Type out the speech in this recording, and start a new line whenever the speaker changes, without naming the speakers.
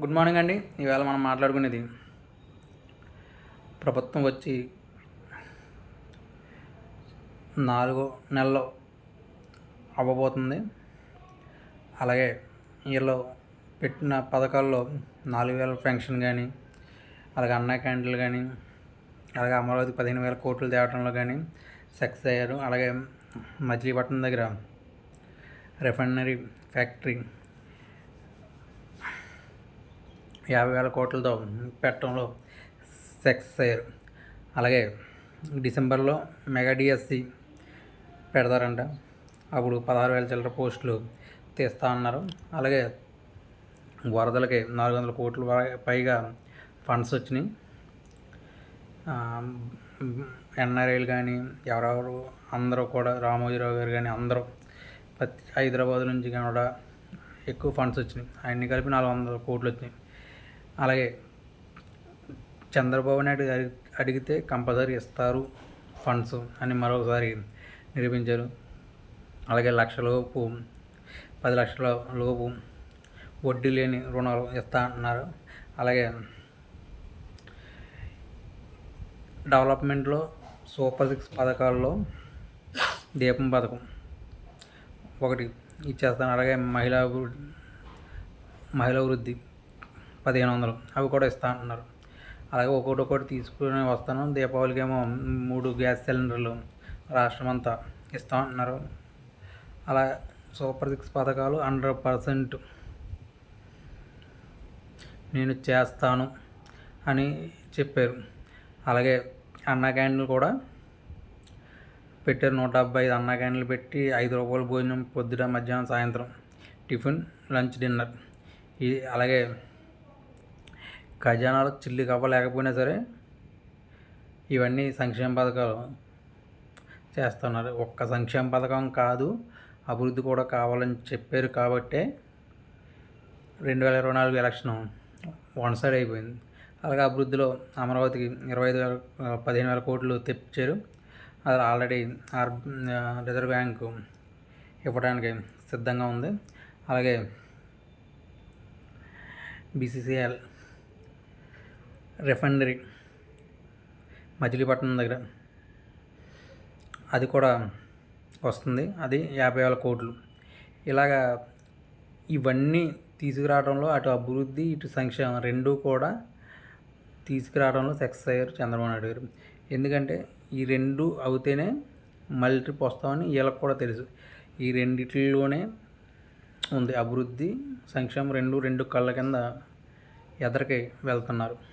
Good morning అండి. ఈవేళ మనం మాట్లాడుకునేది ప్రభుత్వం వచ్చి నాలుగో నెలలో అవ్వబోతుంది. అలాగే వీళ్ళు పెట్టిన పథకాల్లో నాలుగు వేల పెన్షన్ కానీ అలాగే అన్న క్యాంటీన్లు కానీ అలాగే అమరావతి పదిహేను వేల కోట్లు తేవడంలో కానీ సక్సెస్ అయ్యారు. అలాగే మచిలీపట్నం దగ్గర రిఫైనరీ ఫ్యాక్టరీ యాభై వేల కోట్లతో పెట్టడంలో సక్సెస్ అయ్యారు. అలాగే డిసెంబర్లో మెగా డిఎస్సి పెడతారంట. అప్పుడు పదహారు వేల చిల్లర పోస్టులు తీస్తా అన్నారు అలాగే వరదలకి నాలుగు వందల కోట్ల పై- పైగా ఫండ్స్ వచ్చినాయి. ఎన్ఆర్ఐలు కానీ ఎవరెవరు అందరూ కూడా రామోజీరావు గారు కానీ అందరూ ప్రతి హైదరాబాద్ నుంచి కూడా ఎక్కువ ఫండ్స్ వచ్చినాయి. అన్నీ కలిపి నాలుగు వందల కోట్లు వచ్చినాయి. అలాగే చంద్రబాబు నాయుడు అడిగితే కంపల్సరీ ఇస్తారు ఫండ్స్ అని మరొకసారి నిరూపించారు. అలాగే లక్షలోపు పది లక్షల లోపు వడ్డీ లేని రుణాలు ఇస్తా అన్నారు. అలాగే డెవలప్మెంట్లో సూపర్ సిక్స్ పథకాల్లో దీపం పథకం ఒకటి ఇచ్చేస్తాను. అలాగే మహిళా అభివృద్ధి మహిళా వృద్ధి పదిహేను వందలు. అవి కూడా ఇస్తా అంటున్నారు. అలాగే ఒక్కొక్కటి ఒకటి తీసుకుని వస్తాను. దీపావళికి ఏమో మూడు గ్యాస్ సిలిండర్లు రాష్ట్రం అంతా ఇస్తా అంటున్నారు. అలా సూపర్ సిక్స్ పథకాలు హండ్రెడ్ పర్సెంట్ నేను చేస్తాను అని చెప్పారు. అలాగే అన్న క్యాండిల్ కూడా పెట్టారు. నూట డెబ్బై ఐదు అన్న క్యాండిల్ పెట్టి ఐదు రూపాయలు భోజనం పొద్దుట మధ్యాహ్నం సాయంత్రం టిఫిన్ లంచ్ డిన్నర్. ఇది అలాగే ఖజానాలో చిల్లి కవ్వ లేకపోయినా సరే ఇవన్నీ సంక్షేమ పథకాలు చేస్తున్నారు. ఒక్క సంక్షేమ పథకం కాదు అభివృద్ధి కూడా కావాలని చెప్పారు కాబట్టే రెండు వేల ఇరవై నాలుగు ఎలక్షన్ వన్ సైడ్ అయిపోయింది. అలాగే అభివృద్ధిలో అమరావతికి ఇరవై ఐదు వేల పదిహేను వేల కోట్లు తెప్పించారు. అది ఆల్రెడీ ఆర్ రిజర్వ్ బ్యాంకు ఇవ్వడానికి సిద్ధంగా ఉంది. అలాగే బీసీసీఎల్ రిఫైనరీ మచిలీపట్నం దగ్గర. అది కూడా వస్తుంది. అది యాభై వేల కోట్లు. ఇలాగా ఇవన్నీ తీసుకురావడంలో అటు అభివృద్ధి ఇటు సంక్షేమం రెండూ కూడా తీసుకురావడంలో సక్సెస్ అయ్యారు చంద్రబాబు నాయుడు గారు. ఎందుకంటే ఈ రెండు అవుతేనే మళ్ళీ ట్రిప్ వస్తామని వీళ్ళకి కూడా తెలుసు. ఈ రెండిట్లోనే ఉంది. అభివృద్ధి సంక్షేమం రెండు రెండు కళ్ళ కింద ఎదరికి వెళ్తున్నారు.